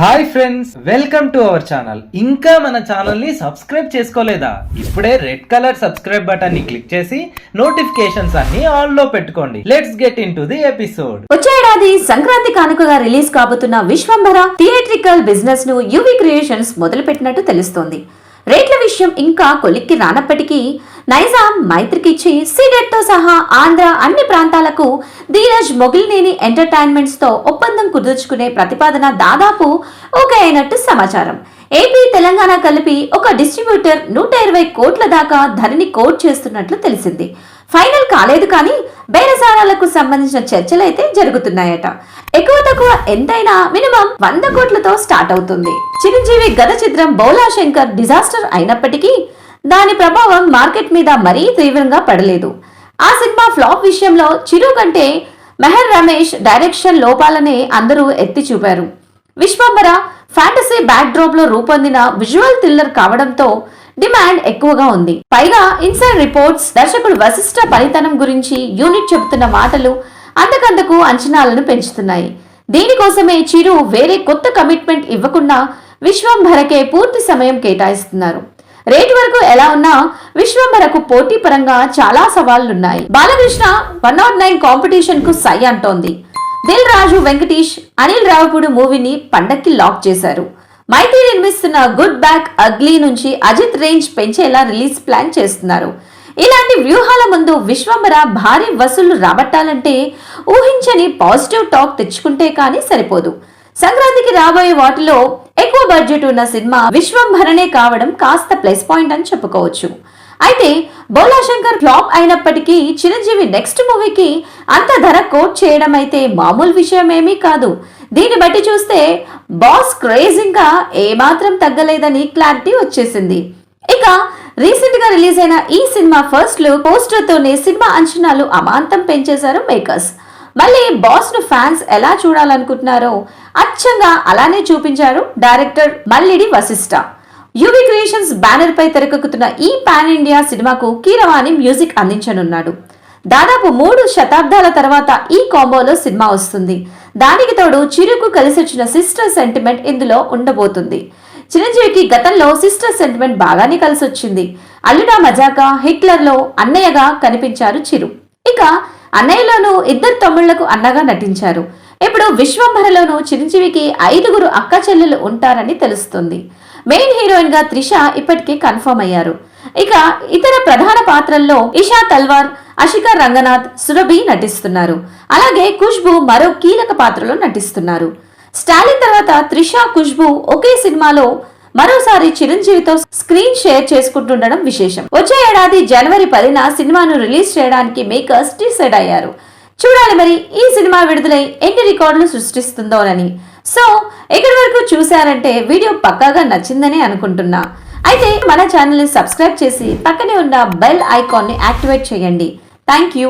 Hi friends welcome to our channel. ఇంకా మన ఛానల్ని సబ్స్క్రైబ్ చేసుకోలేదా? ఇప్పుడే రెడ్ కలర్ సబ్స్క్రైబ్ బటన్ని క్లిక్ చేసి నోటిఫికేషన్స్ అన్ని ఆన్లో పెట్టుకోండి. Let's get into the episode వచ్చే ఏడాది సంక్రాంతి కానుకగా రిలీజ్ కాబోతున్న విశ్వంభర థియేట్రికల్ బిజినెస్ను యువి క్రియేషన్స్ మొదలుపెట్టినట్టు తెలుస్తోంది. రేట్ల విషయం ఇంకా కొలిక్కి రానప్పటికీ నైజాం మైత్రికిచ్చి సీడెట్తో సహా ఆంధ్ర అన్ని ప్రాంతాలకు ధీరజ్ మొగిలినేని ఎంటర్టైన్మెంట్స్తో ఒప్పందం కుదుర్చుకునే ప్రతిపాదన దాదాపు ఓకే అయినట్టు సమాచారం. ఏపీ తెలంగాణ కలిపి ఒక డిస్ట్రిబ్యూటర్ నూట ఇరవై కోట్ల దాకా ధరని కోట్ చేస్తున్నట్లు తెలిసింది. ఫైనల్ కాలేదు కానీ బేరసారాలకు సంబంధించిన చర్చలైతే జరుగుతున్నాయట. ఎక్కువ తక్కువ ఎంతైనా మినిమం వంద కోట్లతో స్టార్ట్ అవుతుంది. చిరంజీవి గత చిత్రం బౌలా శంకర్ డిజాస్టర్ అయినప్పటికీ దాని ప్రభావం మార్కెట్ మీద మరీ తీవ్రంగా పడలేదు. ఆ సినిమా ఫ్లాప్ విషయంలో చిరు కంటే మెహర్ రమేష్ డైరెక్షన్ లోపాలనే అందరూ ఎత్తి చూపారు. విశ్వంబర ఫ్యాంటసీ బ్యాక్ డ్రాప్లో రూపొందిన విజువల్ థ్రిల్లర్ కావడంతో డిమాండ్ ఎక్కువగా ఉంది. పైగా ఇన్సైడ్ రిపోర్ట్స్ దర్శకుడు వశిష్ఠ పనితనం గురించి యూనిట్ చెబుతున్న మాటలు అంతకంతకు అంచనాలను పెంచుతున్నాయి. దీనికోసమే చిరు వేరే కొత్త కమిట్మెంట్ ఇవ్వకుండా విశ్వంభరకే పూర్తి సమయం కేటాయిస్తున్నారు. రేటు వరకు ఎలా ఉన్నా విశ్వంభరకు పోటీ పరంగా చాలా సవాళ్ళున్నాయి. బాలకృష్ణ వన్ నాట్ నైన్ కాంపిటీషన్కు సై అంటోంది. దిల్ రాజు వెంకటేష్ అనిల్ రావుపూడి మూవీని పండక్కి లాక్ చేశారు. మైత్రి నిర్మిస్తున్న గుడ్ బ్యాక్ అగ్లీ నుంచి అజిత్ రేంజ్ పెంచేలా రిలీజ్ ప్లాన్ చేస్తున్నారు. ఇలాంటి వ్యూహాల ముందు విశ్వంబర భారీ వసూళ్ళు రాబట్టాలంటే ఊహించని పాజిటివ్ టాక్ తెచ్చుకుంటే కానీ సరిపోదు. సంక్రాంతికి రాబోయే వాటిలో ఎక్కువ బడ్జెట్ ఉన్న సినిమా విశ్వంభరణే కావడం కాస్త ప్లస్ పాయింట్ అని చెప్పుకోవచ్చు. అయితే బోలాశంకర్ ఫ్లాప్ అయినప్పటికీ చిరంజీవి నెక్స్ట్ మూవీకి అంత ధర కోట్ చేయడం అయితే మామూలు విషయమేమీ కాదు. దీన్ని బట్టి చూస్తే బాస్ క్రేజ్ ఇంకా ఏమాత్రం తగ్గలేదని క్లారిటీ వచ్చేసింది. ఇక రీసెంట్గా రిలీజ్ అయిన ఈ సినిమా ఫస్ట్ లుక్ పోస్టర్ తోనే సినిమా అంచనాలు అమాంతం పెంచేశారు మేకర్స్ మళ్ళీ బాస్ను ఫ్యాన్స్ ఎలా చూడాలనుకుంటున్నారో అచ్చంగా అలానే చూపించారు director Mallidi Vashishta UV Creations banner పై తెరకెక్కుతున్న ఈ పాన్ ఇండియా సినిమాకు కీరవాణి మ్యూజిక్ అందించనున్నాడు. దాదాపు మూడు శతాబ్దాల తర్వాత ఈ కాంబోలో సినిమా వస్తుంది. దానికి తోడు చిరుకు కలిసొచ్చిన సిస్టర్ సెంటిమెంట్ ఇందులో ఉండబోతుంది. చిరంజీవికి గతంలో సిస్టర్ సెంటిమెంట్ బాగానే కలిసి వచ్చింది అల్లుడా మజాకా హిట్లర్లో అన్నయ్యగా కనిపించారు చిరు. ఇక అన్నయ్యలోనూ ఇద్దరు తమ్ముళ్ళకు అన్నగా నటించారు. ఇప్పుడు విశ్వంభరలోనూ చిరంజీవికి ఐదుగురు అక్క చెల్లెలు ఉంటారని తెలుస్తుంది. మెయిన్ హీరోయిన్గా త్రిష ఇప్పటికే కన్ఫర్మ్ అయ్యారు. ఇక ఇతర ప్రధాన పాత్రల్లో ఇషా తల్వార్ అషికా రంగనాథ్ సురభి నటిస్తున్నారు. అలాగే ఖుష్బు మరో కీలక పాత్రలో నటిస్తున్నారు. స్టాలిన్ తర్వాత త్రిష ఖుష్బు ఒకే సినిమాలో మరోసారి చిరంజీవితో స్క్రీన్ షేర్ చేసుకుంటుండడం విశేషం. వచ్చే ఏడాది జనవరి పదిన సినిమాను రిలీజ్ చేయడానికి మేకర్స్ డిసైడ్ అయ్యారు. చూడాలి మరి ఈ సినిమా విడుదలై ఎన్ని రికార్డులు సృష్టిస్తుందోనని. సో ఇక్కడి వరకు చూశారంటే వీడియో పక్కాగా నచ్చిందని అనుకుంటున్నా. అయితే మన ఛానల్ని సబ్స్క్రైబ్ చేసి పక్కనే ఉన్న బెల్ ఐకాన్ని యాక్టివేట్ చేయండి. Thank you.